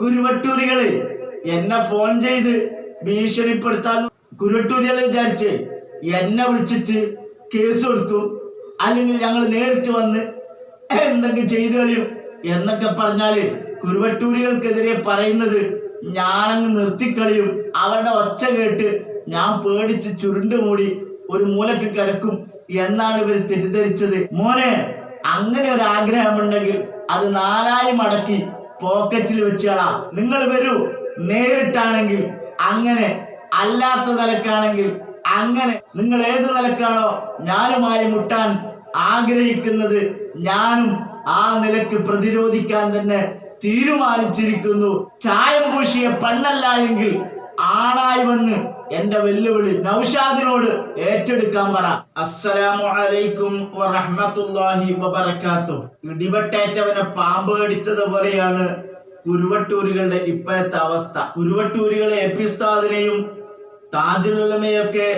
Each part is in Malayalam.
കുരുവട്ടൂരികൾ. എന്നെ ഫോൺ ചെയ്ത് ഭീഷണിപ്പെടുത്താൻ കുരുവട്ടൂരികൾ വിചാരിച്ച് എന്നെ വിളിച്ചിട്ട് കേസ് കൊടുക്കും. അല്ലെങ്കിൽ ഞങ്ങൾ നേരിട്ട് വന്ന് എന്തൊക്കെ ചെയ്തു കളിയും എന്നൊക്കെ പറഞ്ഞാൽ കുരുവട്ടൂരികൾക്കെതിരെ പറയുന്നത് ഞാനങ്ങ് നിർത്തിക്കളിയും. അവരുടെ ഒച്ച കേട്ട് ഞാൻ പേടിച്ച് ചുരുണ്ട് മൂടി ഒരു മൂലക്ക് കിടക്കും എന്നാണ് ഇവർ തെറ്റിദ്ധരിച്ചത്. മോനെ അങ്ങനെ ഒരു ആഗ്രഹമുണ്ടെങ്കിൽ അത് നാലായി മടക്കി പോക്കറ്റിൽ വെച്ചോളാം നിങ്ങൾ വരൂ. നേരിട്ടാണെങ്കിൽ അങ്ങനെ അല്ലാത്ത നിലക്കാണെങ്കിൽ അങ്ങനെ നിങ്ങൾ ഏത് നിലക്കാണോ ഞാനുമായി മുട്ടാൻ ആഗ്രഹിക്കുന്നത് ഞാനും ആ നിലയ്ക്ക് പ്രതിരോധിക്കാൻ തന്നെ തീരുമാനിച്ചിരിക്കുന്നു. ചായം പൂശിയ പെണ്ണല്ല എങ്കിൽ ആണായി വന്ന് എന്റെ വെല്ലുവിളി നൗഷാദിനോട് ഏറ്റെടുക്കാൻ പറ. അസ്സലാമു അലൈക്കും വറഹ്മത്തുള്ളാഹി ഇടിവെട്ടേറ്റവനെ പാമ്പ് കടിച്ചതുപോലെയാണ് കുരുവട്ടൂരികളുടെ ഇപ്പോഴത്തെ അവസ്ഥ. കുരുവട്ടൂരികളെ എപ്പിസ്താദിനെയും താജുലുലമയൊക്കെ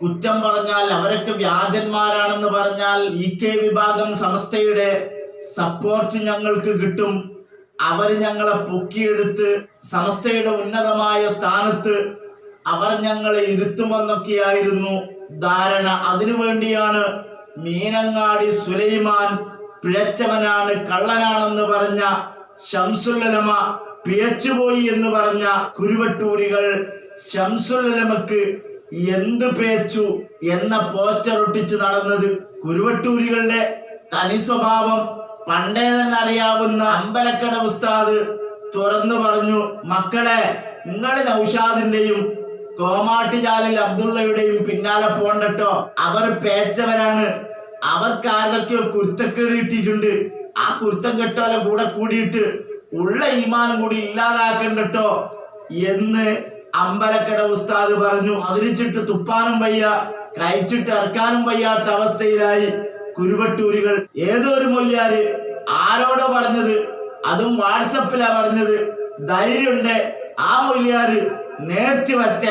കുറ്റം പറഞ്ഞാൽ അവരൊക്കെ വ്യാജന്മാരാണെന്ന് പറഞ്ഞാൽ ഇ കെ വിഭാഗം സംസ്ഥയുടെ സപ്പോർട്ട് ഞങ്ങൾക്ക് കിട്ടും. അവർ ഞങ്ങളെ പൊക്കിയെടുത്ത് സംസ്ഥയുടെ ഉന്നതമായ സ്ഥാനത്ത് അവർ ഞങ്ങളെ ഇരുത്തുമെന്നൊക്കെയായിരുന്നു ധാരണ. അതിനു വേണ്ടിയാണ് മീനങ്ങാടി സുലൈമാൻ പിഴച്ചവനാണ് കള്ളനാണെന്ന് പറഞ്ഞ ഷംസുല്ലമ പിഴച്ചുപോയി എന്ന് പറഞ്ഞ കുരുവട്ടൂരികൾ ഷംസുല്ലമക്ക് എന്ത് പേച്ചു എന്ന പോസ്റ്റർ ഒട്ടിച്ച് നടന്നത് കുരുവട്ടൂരികളുടെ തനി സ്വഭാവം. പണ്ടേ തന്നെ അറിയാവുന്ന അമ്പലക്കട ഉസ്താദ് തുറന്നു പറഞ്ഞു മക്കളെ നിങ്ങൾ നൗഷാദിന്റെയും കോമാട്ടിജാലിൽ അബ്ദുള്ളയുടെയും പിന്നാലെ പോണ്ടട്ടോ അവർ പേച്ചവരാണ്. അവർക്ക് ആരൊക്കെയോ കുരുത്തക്കേട് കിട്ടിയിട്ടുണ്ട് ആ കുരുത്തം കെട്ടോലെ കൂടെ കൂടിയിട്ട് ഉള്ള ഈമാനം കൂടി ഇല്ലാതാക്കണ്ടട്ടോ എന്ന് അമ്പലക്കട ഉസ്താദ് പറഞ്ഞു. അതിരിച്ചിട്ട് തുപ്പാനും വയ്യ കഴിച്ചിട്ട് ഇറക്കാനും വയ്യാത്ത അവസ്ഥയിലായി കുരുവട്ടൂരികൾ. ഏതൊരു മൊല്ലാര് ആരോടോ പറഞ്ഞത് അതും വാട്സപ്പിലാ പറഞ്ഞത്. ധൈര്യമുണ്ട്. ആ മൊല്യാര് നേർത്തി വറ്റ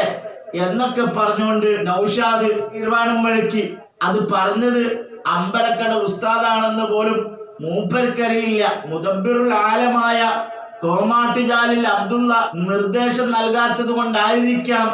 എന്നൊക്കെ പറഞ്ഞുകൊണ്ട് നൗഷാദ് തീരുമാനം വഴക്കി അത് പറഞ്ഞത് അമ്പലക്കട ഉസ്താദാണെന്ന് പോലും മൂപ്പർക്കറിയില്ല. മുദബിറുൽ ആലമായ കോമാട്ടുജാലിൽ അബ്ദുള്ള നിർദ്ദേശം നൽകാത്തത് കൊണ്ടായിരിക്കാം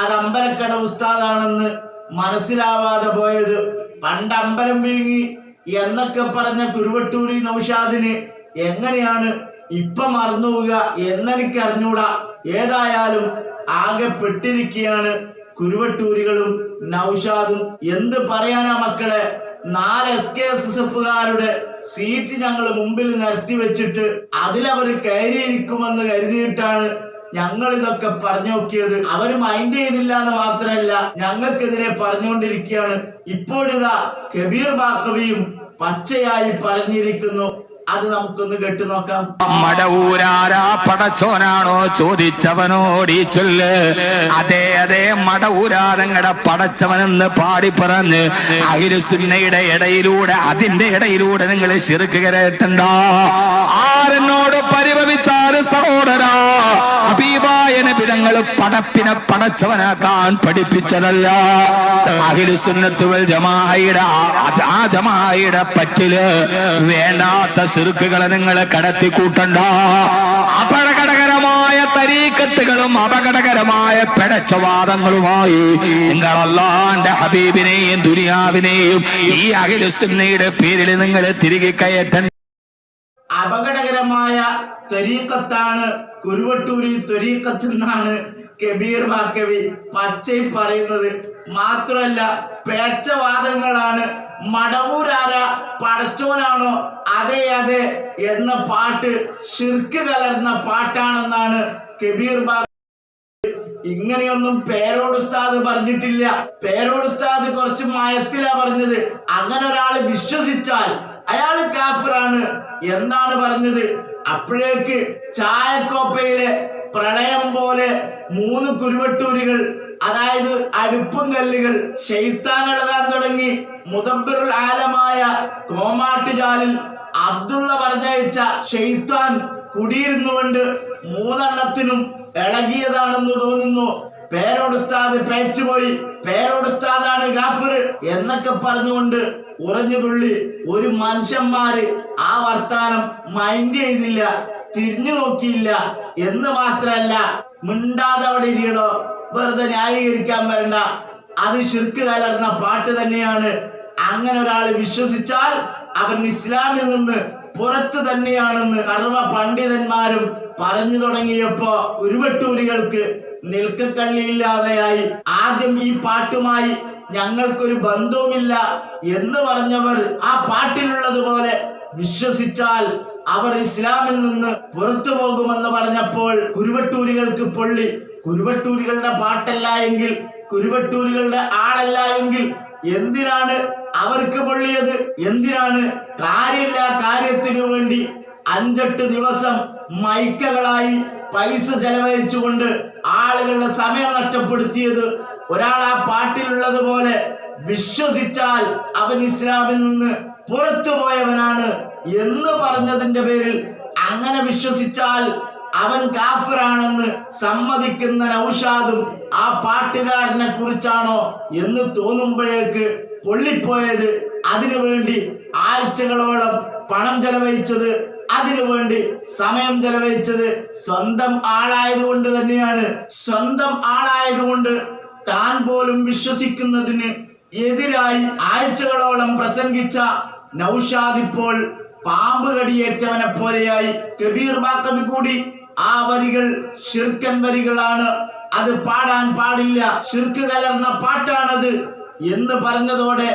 അത് അമ്പലക്കട ഉസ്താദാണെന്ന് മനസ്സിലാവാതെ പോയത്. പണ്ട് അമ്പലം വിഴുങ്ങി എന്നൊക്കെ പറഞ്ഞ കുരുവട്ടൂരി നൗഷാദിന് എങ്ങനെയാണ് ഇപ്പൊ മറന്നുപോവുക എന്നെനിക്ക് അറിഞ്ഞൂടാ ഏതായാലും ആകെ പെട്ടിരിക്കുകയാണ് കുരുവട്ടൂരികളും നൌഷാദും. എന്ത് പറയാനാ മക്കളെ? നാല് എസ് കെ എസ് എസ് എഫുകാരുടെ സീറ്റ് ഞങ്ങൾ മുമ്പിൽ നിരത്തി വെച്ചിട്ട് അതിലവർ കയറിയിരിക്കുമെന്ന് കരുതിയിട്ടാണ് ഞങ്ങൾ ഇതൊക്കെ പറഞ്ഞു നോക്കിയത്. അവർ മൈൻഡ് ചെയ്തില്ല എന്ന് മാത്രമല്ല ഞങ്ങൾക്കെതിരെ പറഞ്ഞുകൊണ്ടിരിക്കുകയാണ്. ഇപ്പോഴിതാ കബീർ ബാക്കവിയും പച്ചയായി പറഞ്ഞിരിക്കുന്നു. അത് നമുക്കൊന്ന് കേട്ടു നോക്കാം. മടവൂരാരാ പടച്ചോനാണോ ചോദിച്ചവനോടി ചൊല്ല്. അതെ അതെ മട ഊരാരങ്ങടെ പടച്ചവനെന്ന് പാടി പറഞ്ഞ് അഹിരുസുന്നയുടെ ഇടയിലൂടെ അതിന്റെ ഇടയിലൂടെ നിങ്ങൾ ശിർക്ക് ആരെന്നോട് പടപ്പിനെ പടച്ചവനാക്കാൻ പഠിപ്പിച്ചതല്ല. ജമാഅയുടെ ആ- പറ്റിൽ വേണ്ടാത്ത സിറുക്കുകളെ നിങ്ങൾ കടത്തി കൂട്ടണ്ട അപകടകരമായ തരീക്കത്തുകളും അപകടകരമായ പെടച്ചവാദങ്ങളുമായി നിങ്ങൾ ഹബീബിനെയും ദുനിയാവിനെയും ഈ അഖിലുസുന്നയുടെ പേരിൽ നിങ്ങൾ തിരികെ കയറ്റൻ അപകടകരമായ ത്വരീക്കത്താണ് കുരുവട്ടൂരി ത്വരീക്കത്ത് എന്നാണ് കബീർ ബാക്കവി പച്ചയും പറയുന്നത് മാത്രമല്ല പേച്ചവാദങ്ങളാണ്. മടവൂരാര പടച്ചോനാണോ? അതെ അതെ എന്ന പാട്ട് ശിർക്ക് കലർന്ന പാട്ടാണെന്നാണ് കബീർ ബാ ഇങ്ങനെയൊന്നും പേരോട് ഉസ്താദ് പറഞ്ഞിട്ടില്ല. പേരോട് ഉസ്താദ് കുറച്ച് മയത്തിലാ പറഞ്ഞത്. അങ്ങനെ ഒരാൾ വിശ്വസിച്ചാൽ അയാൾ കാഫിറാണ് എന്നാണ് പറഞ്ഞത്. അപ്പോഴേക്ക് ചായക്കോപ്പയിലെ പ്രളയം പോലെ മൂന്ന് കുരുവട്ടൂരികൾ അതായത് അടുപ്പും കല്ലുകൾ ഷെയ്ത്താൻ ഇളകാൻ തുടങ്ങി. മുതബിറുൽ ആലമായ കോമാട്ടുചാലിൽ അബ്ദുള്ള പറഞ്ഞയച്ച ഷെയ്ത്താൻ കുടിയിരുന്നുകൊണ്ട് മൂന്നെണ്ണത്തിനും ഇളകിയതാണെന്ന് തോന്നുന്നു. പേരോടുസ്താദ് പേച്ചുപോയി പേരോടുസ്താദാണ് ഗാഫിർ എന്നൊക്കെ പറഞ്ഞുകൊണ്ട് ഉറഞ്ഞു തുള്ളി ഒരു മനുഷ്യന്മാര് ആ വർത്താനം മൈൻഡ് ചെയ്തില്ല. തിരിഞ്ഞു നോക്കിയില്ല. എന്ന് മാത്രല്ല മിണ്ടാതെ അവിടെ ഇരിക്കണോ? വെറുതെ ന്യായീകരിക്കാൻ വരണ്ട. അത് ശിർക്ക് കലർന്ന പാട്ട് തന്നെയാണ്. അങ്ങനെ ഒരാൾ വിശ്വസിച്ചാൽ അവൻ ഇസ്ലാമിൽ നിന്ന് പുറത്ത് തന്നെയാണെന്ന് കർവ പണ്ഡിതന്മാരും പറഞ്ഞു തുടങ്ങിയപ്പോ ഉരുവട്ടൂരികൾക്ക് നിൽക്കക്കള്ളിയില്ലാതെയായി. ആദ്യം ഈ പാട്ടുമായി ഞങ്ങൾക്കൊരു ബന്ധവുമില്ല എന്ന് പറഞ്ഞവർ ആ പാട്ടിലുള്ളതുപോലെ വിശ്വസിച്ചാൽ അവർ ഇസ്ലാമിൽ നിന്ന് പുറത്തു പോകുമെന്ന് പറഞ്ഞപ്പോൾ കുരുവട്ടൂരികൾക്ക് പൊള്ളി. കുരുവട്ടൂരികളുടെ പാട്ടല്ല എങ്കിൽ കുരുവട്ടൂരികളുടെ ആളല്ല എങ്കിൽ എന്തിനാണ് അവർക്ക് പൊള്ളിയത്? എന്തിനാണ് കാര്യമില്ല കാര്യത്തിനു വേണ്ടി അഞ്ചെട്ട് ദിവസം മൈക്കകളായി പൈസ ചെലവഴിച്ചുകൊണ്ട് ആളുകളുടെ സമയം നഷ്ടപ്പെടുത്തിയത്? ഒരാൾ ആ പാട്ടിലുള്ളത് പോലെ വിശ്വസിച്ചാൽ അവൻ ഇസ്ലാമിൽ നിന്ന് പുറത്തു പോയവനാണ്. എന്ന് പറഞ്ഞതിന്റെ പേരിൽ അങ്ങനെ വിശ്വസിച്ചാൽ അവൻ കാഫിറാണെന്ന് സമ്മതിക്കുന്ന നൗഷാദും ആ പാട്ടുകാരനെ കുറിച്ചാണോ എന്ന് തോന്നുമ്പോഴേക്ക് പൊള്ളിപ്പോയത് അതിനുവേണ്ടി ആഴ്ചകളോളം പണം ചെലവഴിച്ചത് അതിനുവേണ്ടി സമയം ചെലവഴിച്ചത് സ്വന്തം ആളായതുകൊണ്ട് തന്നെയാണ്. സ്വന്തം ആളായതുകൊണ്ട് താൻ പോലും വിശ്വസിക്കുന്നതിന് എതിരായി ആഴ്ചകളോളം പ്രസംഗിച്ച നൗഷാദ് ഇപ്പോൾ പാമ്പ് കടിയേറ്റവനെ പോലെയായി കബീർ ബാക്കബി കൂടി. ആ വരികൾ ശിർക്കൻ വരികളാണ്. അത് പാടാൻ പാടില്ല. ശിർക്ക് കലർന്ന പാട്ടാണത് എന്ന് പറഞ്ഞതോടെ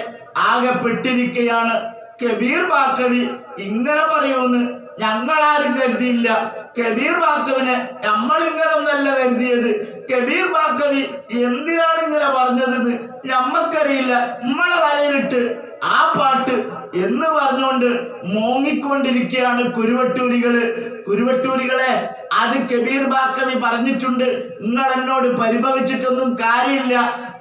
ആകെ പെട്ടിരിക്കുകയാണ് കബീർ ബാക്കവി ഇങ്ങനെ പറയൂന്ന് ഞങ്ങളാരും കരുതിയില്ല. കബീർ ബാക്കവിനെ നമ്മൾ ഇങ്ങനെ ഒന്നല്ല കരുതിയത്. കബീർ ബാക്കവി എന്തിനാണ് ഇങ്ങനെ പറഞ്ഞതെന്ന് ഞമ്മക്കറിയില്ല. നമ്മളെ തലയിലിട്ട് ആ പാട്ട് എന്ന് പറഞ്ഞുകൊണ്ട് മോങ്ങിക്കൊണ്ടിരിക്കുകയാണ് കുരുവട്ടൂരികൾ. കുരുവട്ടൂരികളെ അത് കബീർ ബാക്കവി പറഞ്ഞിട്ടുണ്ട്. നിങ്ങൾ എന്നോട് പരിഭവിച്ചിട്ടൊന്നും കാര്യമില്ല.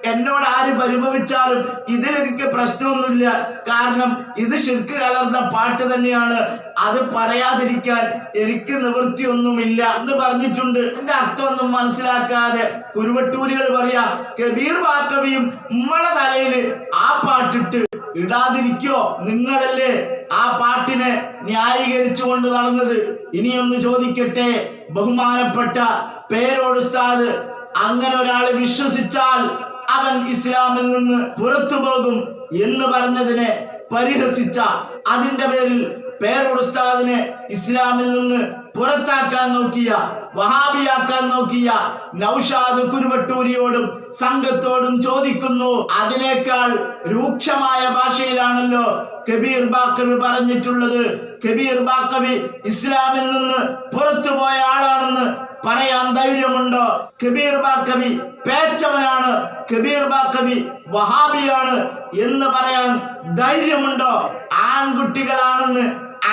എന്നോട് ആര് പരിഭവിച്ചാലും ഇതിലെനിക്ക് പ്രശ്നമൊന്നുമില്ല. കാരണം ഇത് ശിർക്ക് കലർന്ന പാട്ട് തന്നെയാണ്. അത് പറയാതിരിക്കാൻ എനിക്ക് നിവൃത്തിയൊന്നുമില്ല എന്ന് പറഞ്ഞിട്ടുണ്ട്. എന്റെ അർത്ഥമൊന്നും മനസ്സിലാക്കാതെ കുരുവട്ടൂരികൾ പറയാ കബീർ ബാക്കവിയും നമ്മളെ തലയിൽ ആ പാട്ടിട്ട് ഇടാതിരിക്കോ നിങ്ങളല്ലേ ആ പാട്ടിനെ ന്യായീകരിച്ചുകൊണ്ട് നടന്നത്? ഇനിയൊന്ന് ചോദിക്കട്ടെ ബഹുമാനപ്പെട്ട പേരോടുത്താത് അങ്ങനെ ഒരാൾ വിശ്വസിച്ചാൽ അവൻ ഇസ്ലാമിൽ നിന്ന് പുറത്തു പോകും എന്ന് പറഞ്ഞതിനെ പരിഹസിച്ച അതിന്റെ പേരിൽ പേരോട് ഉസ്താദിനെ ഇസ്ലാമിൽ നിന്ന് പുറത്താക്കാൻ നോക്കിയ വഹാബിയാക്കാൻ നോക്കിയ നൌഷാദ് കുരുവട്ടൂരിയോടും സംഘത്തോടും ചോദിക്കുന്നു. അതിനേക്കാൾ രൂക്ഷമായ ഭാഷയിലാണല്ലോ കബീർ ബാക്കവി പറഞ്ഞിട്ടുള്ളത്. കബീർ ബാക്കവി ഇസ്ലാമിൽ നിന്ന് പുറത്തുപോയ ആളാണെന്ന് പറയാൻ ധൈര്യമുണ്ട്? കബീർ ബാക്കബി പേച്ചവനാണ്. കബീർ ബാക്കബി വഹാബിയാണ് എന്ന് പറയാൻ ധൈര്യമുണ്ടോ? ആൺകുട്ടികളാണെന്ന്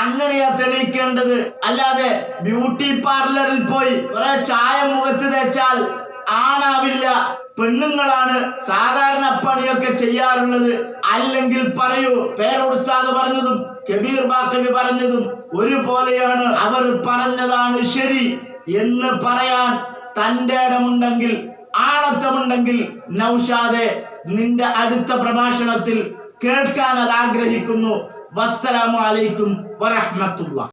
അങ്ങനെയാ തെളിയിക്കേണ്ടത്. അല്ലാതെ ബ്യൂട്ടി പാർലറിൽ പോയി കുറെ ചായ മുഖത്ത് തേച്ചാൽ ആണാവില്ല. പെണ്ണുങ്ങളാണ് സാധാരണ പണിയൊക്കെ ചെയ്യാറുള്ളത്. അല്ലെങ്കിൽ പറയൂ പേരൊടുത്താത് പറഞ്ഞതും കബീർ ബാക്കബി പറഞ്ഞതും ഒരുപോലെയാണ്. അവർ പറഞ്ഞതാണ് ശരി. എന്ന് പറയാൻ തന്റെ ഇടമുണ്ടെങ്കിൽ ആളത്തമുണ്ടെങ്കിൽ നൗഷാദെ നിന്റെ അടുത്ത പ്രഭാഷണത്തിൽ കേൾക്കാൻ അത് ആഗ്രഹിക്കുന്നു. വസ്സലാമു അലൈക്കും വറഹ്മത്തുള്ളാഹ്